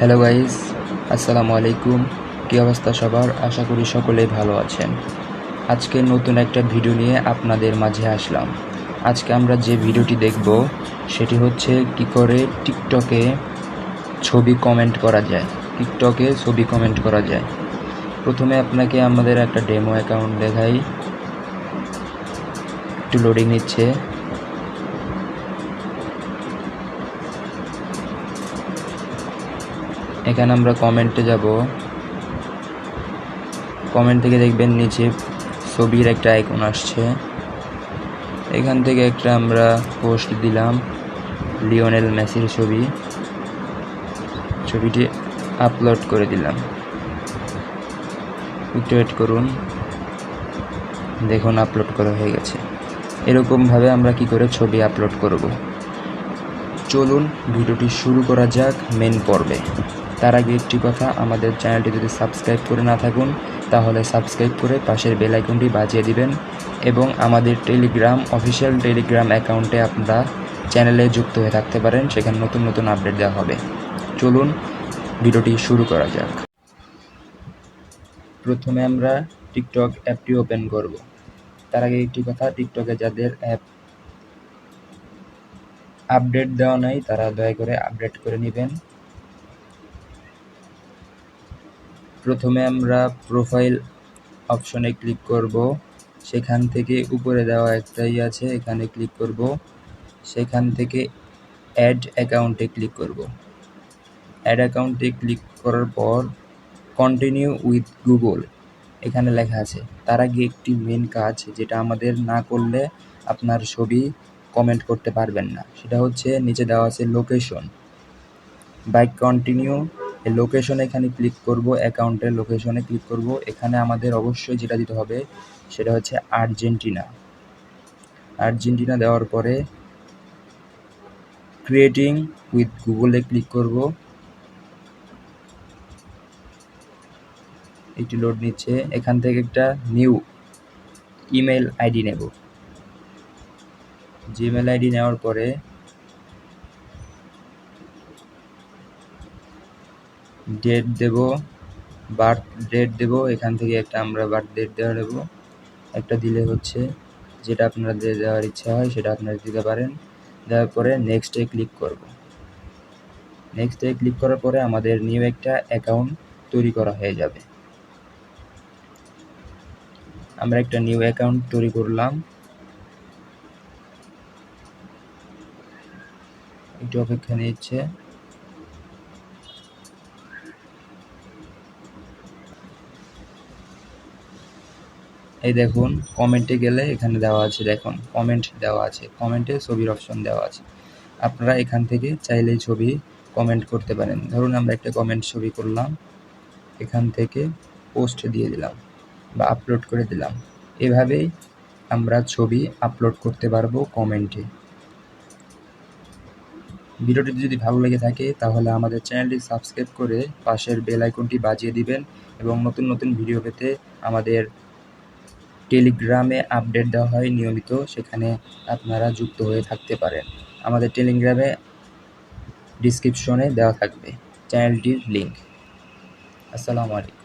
Hello guys আসসালামু আলাইকুম কী অবস্থা সবার? আশা করি সকলেই ভালো আছেন। আজকে নতুন একটা ভিডিও নিয়ে আপনাদের মাঝে আসলাম। আজকে আমরা যে ভিডিওটি দেখব, সেটি হচ্ছে কি করে টিকটকে ছবি কমেন্ট করা যায়। টিকটকে ছবি কমেন্ট করা যায়। প্রথমে আপনাকে আমাদের একটা ডেমো অ্যাকাউন্ট দেখাই। একটু লোডিং নিচ্ছে। এখানে আমরা কমেন্টে যাব। কমেন্ট থেকে দেখবেন নিচে ছবির একটা আইকন আসছে। এখান থেকে একটা আমরা পোস্ট দিলাম লিওনেল মেসির ছবি। ছবিটি আপলোড করে দিলাম। একটু ওয়েট করুন। দেখুন আপলোড করা হয়ে গেছে। এরকমভাবে আমরা কি করে ছবি আপলোড করব? চলুন, ভিডিওটি শুরু করা যাক মেন পর্বে। তার আগে একটি কথা, আমাদের চ্যানেলটি যদি সাবস্ক্রাইব করে না থাকুন, তাহলে সাবস্ক্রাইব করে পাশের বেল আইকনটি বাজিয়ে দিবেন এবং আমাদের টেলিগ্রাম, অফিসিয়াল টেলিগ্রাম অ্যাকাউন্টে আপনারা চ্যানেলে যুক্ত হয়ে থাকতে পারেন, সেখানে নতুন নতুন আপডেট দেওয়া হবে। চলুন, ভিডিওটি শুরু করা যাক। প্রথমে আমরা টিকটক অ্যাপটি ওপেন করব। তার আগে একটি কথা, টিকটকে যাদের অ্যাপ আপডেট দেওয়া নাই, তারা দয়া করে আপডেট করে নেবেন। প্রথমে আমরা প্রোফাইল অপশনে ক্লিক করব। সেখান থেকে উপরে দেওয়া একটাই আছে, এখানে ক্লিক করব। সেখান থেকে অ্যাড অ্যাকাউন্টে ক্লিক করব। অ্যাড অ্যাকাউন্টে ক্লিক করার পর কন্টিনিউ উইথ গুগল এখানে লেখা আছে, তার আগে একটি মেন কাজ যেটা আমাদের না করলে আপনার ছবি কমেন্ট করতে পারবেন না। সেটা হচ্ছে নিচে দেওয়া আছে লোকেশন বাইক কন্টিনিউ লোকেশন এখানে ক্লিক করব অ্যাকাউন্টের লোকেশনে ক্লিক করব। এখানে আমাদের অবশ্যই যেটা দিতে হবে, সেটা হচ্ছে আর্জেন্টিনা আর্জেন্টিনা দেওয়ার পরে ক্রিয়েটিং উইথ গুগলে ক্লিক করব। একটি লোড নিচ্ছে। এখান থেকে একটা নিউ ইমেল আইডি নেব। জিমেল আইডি নেওয়ার পরে ডেট দেব বার্থ ডেট দেব, এখান থেকে একটা আমরা বার্থ ডেট দেওয়া দেব একটা দিলে হচ্ছে যেটা আপনাদের দেওয়ার ইচ্ছা হয় সেটা আপনারা দিতে পারেন। দেওয়ার পরে নেক্সটে ক্লিক করব। নেক্সটে ক্লিক করার পরে আমাদের নিউ একটা অ্যাকাউন্ট তৈরি করা হয়ে যাবে। আমরা একটা নিউ অ্যাকাউন্ট তৈরি করলাম। একটু অপেক্ষা নিচ্ছে। এই দেখুন কমেন্টে গেলে এখানে দেওয়া আছে, দেখুন কমেন্ট দেওয়া আছে কমেন্টে ছবির অপশন দেওয়া আছে। আপনারা এখান থেকে চাইলেই ছবি কমেন্ট করতে পারেন। ধরুন আমরা একটা কমেন্ট ছবি করলাম, এখান থেকে পোস্ট দিয়ে দিলাম বা আপলোড করে দিলাম। এভাবেই আমরা ছবি আপলোড করতে পারব কমেন্টে ভিডিওটি যদি ভালো লেগে থাকে, তাহলে আমাদের চ্যানেলটি সাবস্ক্রাইব করে পাশের বেল আইকনটি বাজিয়ে দিবেন এবং নতুন নতুন ভিডিও পেতে আমাদের টেলিগ্রামে আপডেট দেওয়া হয় নিয়মিত, সেখানে আপনারা যুক্ত হয়ে থাকতে পারেন। আমাদের টেলিগ্রামে ডিসক্রিপশনে দেওয়া থাকবে, চ্যানেলটির লিঙ্ক আসসালামু আলাইকুম।